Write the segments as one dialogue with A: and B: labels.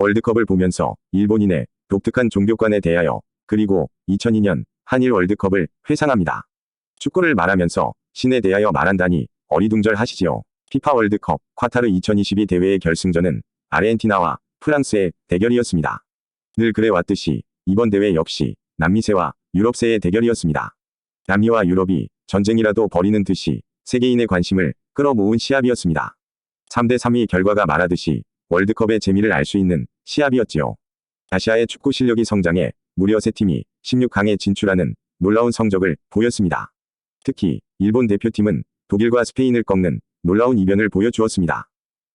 A: 월드컵을 보면서 일본인의 독특한 종교관에 대하여 그리고 2002년 한일 월드컵을 회상합니다. 축구를 말하면서 신에 대하여 말한다니 어리둥절하시지요. 피파 월드컵 콰타르 2022 대회의 결승전은 아르헨티나와 프랑스의 대결이었습니다. 늘 그래왔듯이 이번 대회 역시 남미세와 유럽세의 대결이었습니다. 남미와 유럽이 전쟁이라도 벌이는 듯이 세계인의 관심을 끌어모은 시합이었습니다. 3대 3위 결과가 말하듯이 월드컵의 재미를 알 수 있는 시합이었지요. 아시아의 축구 실력이 성장해 무려 세 팀이 16강에 진출하는 놀라운 성적을 보였습니다. 특히 일본 대표팀은 독일과 스페인을 꺾는 놀라운 이변을 보여주었습니다.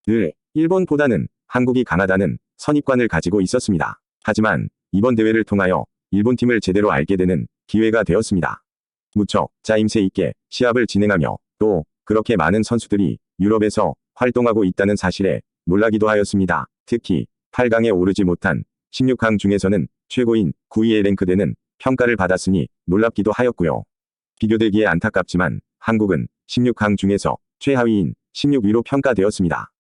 A: 늘 일본보다는 한국이 강하다는 선입관을 가지고 있었습니다. 하지만 이번 대회를 통하여 일본팀을 제대로 알게 되는 기회가 되었습니다. 무척 짜임새 있게 시합을 진행하며 또 그렇게 많은 선수들이 유럽에서 활동하고 있다는 사실에 놀라기도 하였습니다. 특히 8강에 오르지 못한 16강 중에서는 최고인 9위에 랭크되는 평가를 받았으니 놀랍기도 하였고요. 비교되기에 안타깝지만 한국은 16강 중에서 최하위인 16위로 평가되었습니다.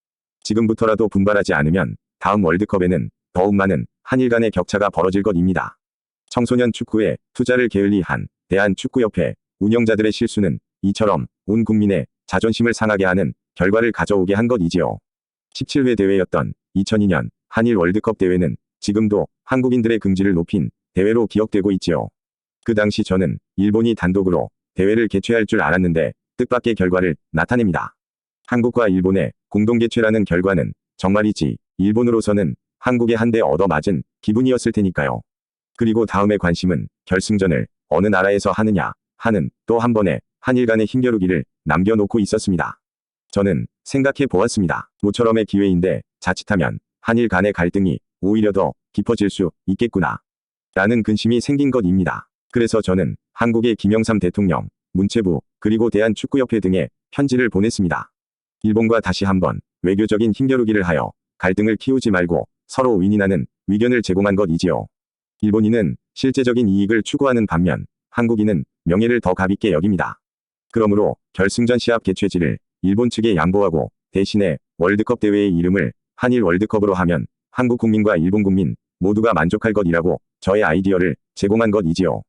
A: 지금부터라도 분발하지 않으면 다음 월드컵에는 더욱 많은 한일 간의 격차가 벌어질 것입니다. 청소년 축구에 투자를 게을리한 대한축구협회 운영자들의 실수는 이처럼 온 국민의 자존심을 상하게 하는 결과를 가져오게 한 것이지요. 17회 대회였던 2002년 한일 월드컵 대회는 지금도 한국인들의 긍지를 높인 대회로 기억되고 있지요. 그 당시 저는 일본이 단독으로 대회를 개최할 줄 알았는데 뜻밖의 결과를 나타냅니다. 한국과 일본의 공동 개최라는 결과는 정말이지 일본으로서는 한국에 한대 얻어맞은 기분이었을 테니까요. 그리고 다음의 관심은 결승전을 어느 나라에서 하느냐 하는 또 한 번의 한일 간의 힘겨루기를 남겨놓고 있었습니다. 저는 생각해 보았습니다. 모처럼의 기회인데 자칫하면 한일 간의 갈등이 오히려 더 깊어질 수 있겠구나. 라는 근심이 생긴 것입니다. 그래서 저는 한국의 김영삼 대통령, 문체부, 그리고 대한축구협회 등에 편지를 보냈습니다. 일본과 다시 한번 외교적인 힘겨루기를 하여 갈등을 키우지 말고 서로 윈윈하는 위견을 제공한 것이지요. 일본인은 실제적인 이익을 추구하는 반면 한국인은 명예를 더 가볍게 여깁니다. 그러므로 결승전 시합 개최지를 일본 측에 양보하고 대신에 월드컵 대회의 이름을 한일 월드컵으로 하면 한국 국민과 일본 국민 모두가 만족할 것이라고 저의 아이디어를 제공한 것이지요.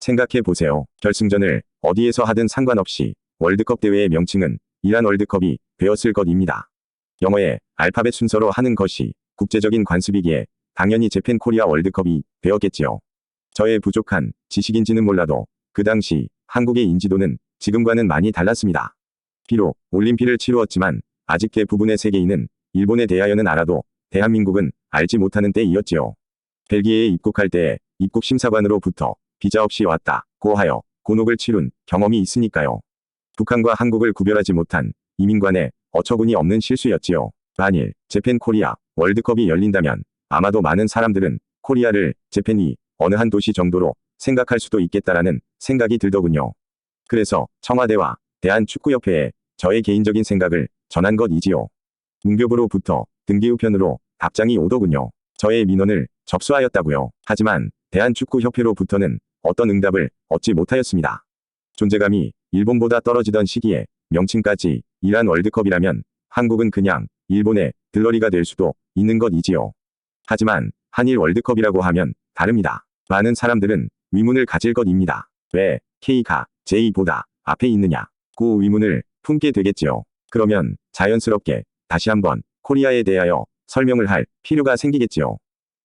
A: 생각해 보세요. 결승전을 어디에서 하든 상관없이 월드컵 대회의 명칭은 이란 월드컵이 되었을 것입니다. 영어의 알파벳 순서로 하는 것이 국제적인 관습이기에 당연히 재팬 코리아 월드컵이 되었겠지요. 저의 부족한 지식인지는 몰라도 그 당시 한국의 인지도는 지금과는 많이 달랐습니다. 비록 올림픽을 치루었지만 아직 대부분의 세계인은 일본에 대하여는 알아도 대한민국은 알지 못하는 때이었지요. 벨기에에 입국할 때에 입국 심사관으로부터 비자 없이 왔다고 하여 곤혹을 치룬 경험이 있으니까요. 북한과 한국을 구별하지 못한 이민관의 어처구니 없는 실수였지요. 만일 재팬 코리아 월드컵이 열린다면 아마도 많은 사람들은 코리아를 재팬이 어느 한 도시 정도로 생각할 수도 있겠다라는 생각이 들더군요. 그래서 청와대와 대한축구협회에 저의 개인적인 생각을 전한 것이지요. 문교부로부터 등기 우편으로 답장이 오더군요. 저의 민원을 접수하였다고요. 하지만 대한축구협회로부터는 어떤 응답을 얻지 못하였습니다. 존재감이 일본보다 떨어지던 시기에 명칭까지 이란 월드컵이라면 한국은 그냥 일본의 들러리가 될 수도 있는 것이지요. 하지만 한일 월드컵이라고 하면 다릅니다. 많은 사람들은 위문을 가질 것입니다. 왜 K가 J보다 앞에 있느냐? 그 위문을 품게 되겠지요. 그러면 자연스럽게 다시 한번 코리아에 대하여 설명을 할 필요가 생기겠지요.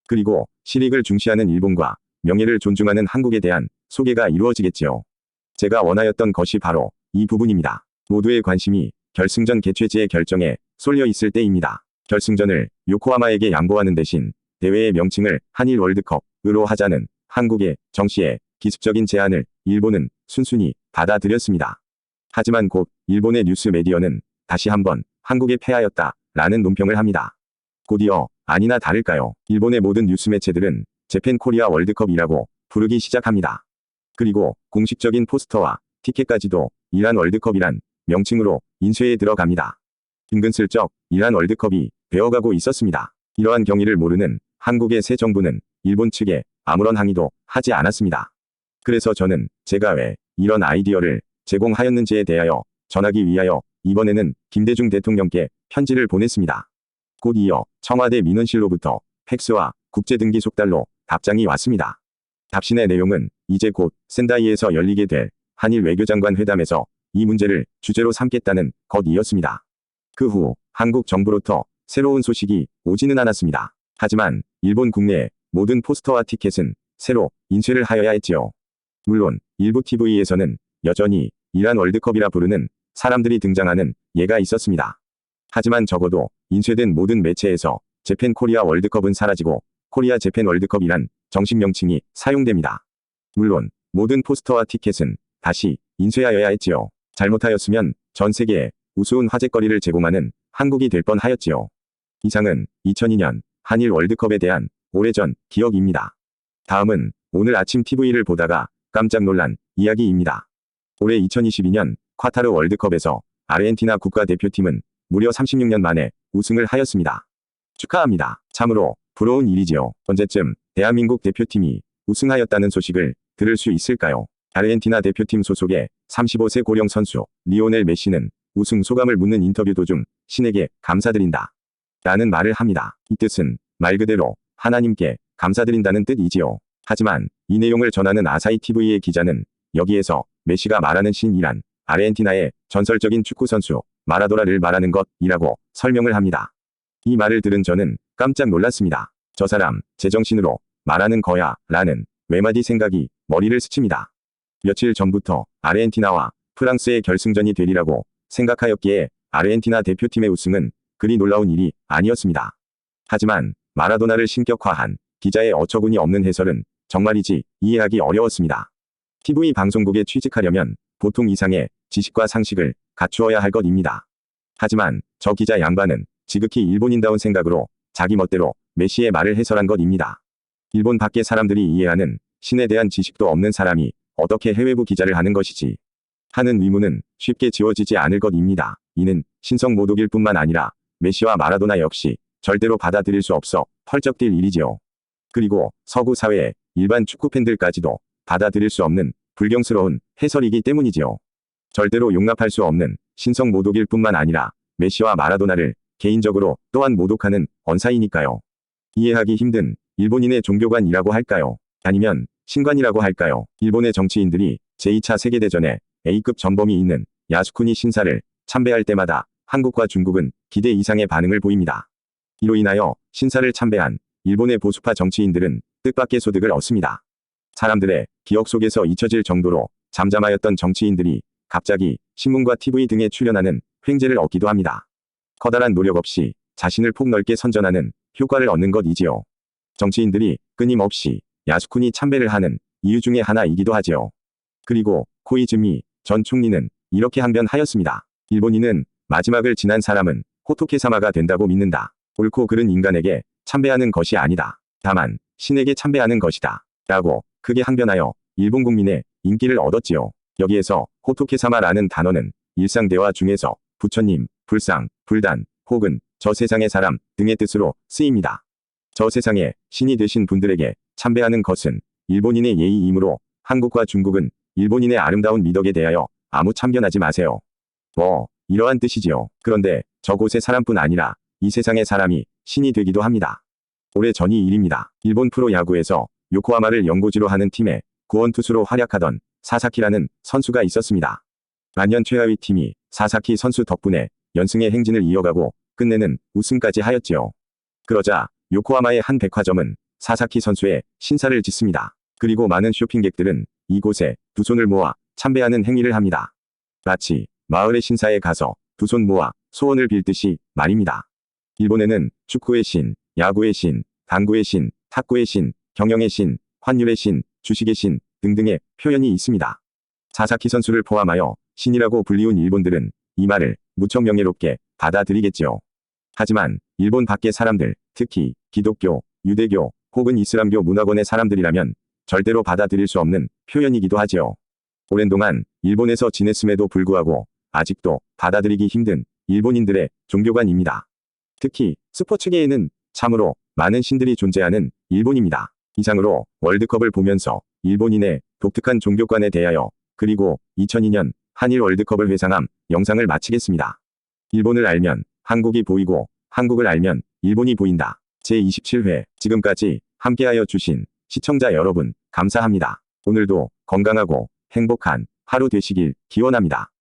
A: 그리고 실익을 중시하는 일본과 명예를 존중하는 한국에 대한 소개가 이루어지겠지요. 제가 원하였던 것이 바로 이 부분입니다. 모두의 관심이 결승전 개최지의 결정에 쏠려 있을 때입니다. 결승전을 요코하마에게 양보하는 대신 대회의 명칭을 한일 월드컵으로 하자는 한국의 정시의 기습적인 제안을 일본은 순순히 받아들였습니다. 하지만 곧 일본의 뉴스 메디어는 다시 한번 한국에 패하였다 라는 논평을 합니다. 곧이어 아니나 다를까요. 일본의 모든 뉴스 매체들은 재팬 코리아 월드컵이라고 부르기 시작합니다. 그리고 공식적인 포스터와 티켓까지도 이란 월드컵이란 명칭으로 인쇄에 들어갑니다. 은근슬쩍 이란 월드컵이 되어가고 있었습니다. 이러한 경위를 모르는 한국의 새 정부는 일본 측에 아무런 항의도 하지 않았습니다. 그래서 저는 제가 왜 이런 아이디어를 제공하였는지에 대하여 전하기 위하여 이번에는 김대중 대통령께 편지를 보냈습니다. 곧 이어 청와대 민원실로부터 팩스와 국제등기 속달로 답장이 왔습니다. 답신의 내용은 이제 곧 센다이에서 열리게 될 한일 외교장관 회담에서 이 문제를 주제로 삼겠다는 것이었습니다. 그 후 한국 정부로부터 새로운 소식이 오지는 않았습니다. 하지만 일본 국내의 모든 포스터와 티켓은 새로 인쇄를 하여야 했지요. 물론 일부 TV에서는 여전히 이란 월드컵이라 부르는 사람들이 등장하는 예가 있었습니다. 하지만 적어도 인쇄된 모든 매체에서 재팬 코리아 월드컵은 사라지고 코리아 재팬 월드컵이란 정식 명칭이 사용됩니다. 물론 모든 포스터와 티켓은 다시 인쇄하여야 했지요. 잘못하였으면 전 세계에 우스운 화제거리를 제공하는 한국이 될 뻔하였지요. 이상은 2002년 한일 월드컵에 대한 오래전 기억입니다. 다음은 오늘 아침 TV를 보다가 깜짝 놀란 이야기입니다. 올해 2022년 콰타르 월드컵에서 아르헨티나 국가대표팀은 무려 36년 만에 우승을 하였습니다. 축하합니다. 참으로 부러운 일이지요. 언제쯤 대한민국 대표팀이 우승하였다는 소식을 들을 수 있을까요? 아르헨티나 대표팀 소속의 35세 고령 선수 리오넬 메시는 우승 소감을 묻는 인터뷰 도중 신에게 감사드린다. 라는 말을 합니다. 이 뜻은 말 그대로 하나님께 감사드린다는 뜻이지요. 하지만 이 내용을 전하는 아사히 TV의 기자는 여기에서 메시가 말하는 신이란 아르헨티나의 전설적인 축구 선수 마라도라를 말하는 것이라고 설명을 합니다. 이 말을 들은 저는 깜짝 놀랐습니다. 저 사람 제정신으로 말하는 거야 라는 외마디 생각이 머리를 스칩니다. 며칠 전부터 아르헨티나와 프랑스의 결승전이 되리라고 생각하였기에 아르헨티나 대표팀의 우승은 그리 놀라운 일이 아니었습니다. 하지만 마라도나를 신격화한 기자의 어처구니 없는 해설은 정말이지 이해하기 어려웠습니다. TV 방송국에 취직하려면 보통 이상의 지식과 상식을 갖추어야 할 것입니다. 하지만 저 기자 양반은 지극히 일본인다운 생각으로 자기 멋대로 메시의 말을 해설한 것입니다. 일본 밖의 사람들이 이해하는 신에 대한 지식도 없는 사람이 어떻게 해외부 기자를 하는 것이지. 하는 의문은 쉽게 지워지지 않을 것입니다. 이는 신성 모독일 뿐만 아니라 메시와 마라도나 역시 절대로 받아들일 수 없어 펄쩍 뛸 일이지요. 그리고 서구 사회의 일반 축구 팬들까지도 받아들일 수 없는 불경스러운 해설이기 때문이지요. 절대로 용납할 수 없는 신성 모독일 뿐만 아니라 메시와 마라도나를 개인적으로 또한 모독하는 언사이니까요. 이해하기 힘든 일본인의 종교관이라고 할까요? 아니면 신관이라고 할까요? 일본의 정치인들이 제2차 세계대전에 A급 전범이 있는 야스쿠니 신사를 참배할 때마다 한국과 중국은 기대 이상의 반응을 보입니다. 이로 인하여 신사를 참배한 일본의 보수파 정치인들은 뜻밖의 소득을 얻습니다. 사람들의 기억 속에서 잊혀질 정도로 잠잠하였던 정치인들이 갑자기 신문과 TV 등에 출연하는 횡재를 얻기도 합니다. 커다란 노력 없이 자신을 폭넓게 선전하는 효과를 얻는 것이지요. 정치인들이 끊임없이 야스쿠니 참배를 하는 이유 중에 하나이기도 하지요. 그리고 코이즈미 전 총리는 이렇게 항변하였습니다. 일본인은 마지막을 지난 사람은 호토케 사마가 된다고 믿는다. 옳고 그른 인간에게 참배하는 것이 아니다. 다만 신에게 참배하는 것이다. 라고 크게 항변하여 일본 국민의 인기를 얻었지요. 여기에서 호토케사마라는 단어는 일상 대화 중에서 부처님, 불상, 불단, 혹은 저 세상의 사람 등의 뜻으로 쓰입니다. 저 세상에 신이 되신 분들에게 참배하는 것은 일본인의 예의이므로 한국과 중국은 일본인의 아름다운 미덕에 대하여 아무 참견하지 마세요. 뭐, 이러한 뜻이지요. 그런데 저곳의 사람뿐 아니라 이 세상의 사람이 신이 되기도 합니다. 올해 전이 일입니다. 일본 프로야구에서 요코하마를 연고지로 하는 팀의 구원투수로 활약하던 사사키라는 선수가 있었습니다. 만년 최하위 팀이 사사키 선수 덕분에 연승의 행진을 이어가고 끝내는 우승까지 하였지요. 그러자 요코하마의 한 백화점은 사사키 선수의 신사를 짓습니다. 그리고 많은 쇼핑객들은 이곳에 두 손을 모아 참배하는 행위를 합니다. 마치 마을의 신사에 가서 두 손 모아 소원을 빌듯이 말입니다. 일본에는 축구의 신, 야구의 신, 당구의 신, 탁구의 신, 경영의 신, 환율의 신, 주식의 신 등등의 표현이 있습니다. 사사키 선수를 포함하여 신이라고 불리운 일본들은 이 말을 무척 명예롭게 받아들이겠지요. 하지만 일본 밖의 사람들, 특히 기독교, 유대교 혹은 이슬람교 문화권의 사람들이라면 절대로 받아들일 수 없는 표현이기도 하지요. 오랜 동안 일본에서 지냈음에도 불구하고 아직도 받아들이기 힘든 일본인들의 종교관입니다. 특히 스포츠계에는 참으로 많은 신들이 존재하는 일본입니다. 이상으로 월드컵을 보면서 일본인의 독특한 종교관에 대하여 그리고 2002년 한일 월드컵을 회상함 영상을 마치겠습니다. 일본을 알면 한국이 보이고 한국을 알면 일본이 보인다. 제27회 지금까지 함께하여 주신 시청자 여러분 감사합니다. 오늘도 건강하고 행복한 하루 되시길 기원합니다.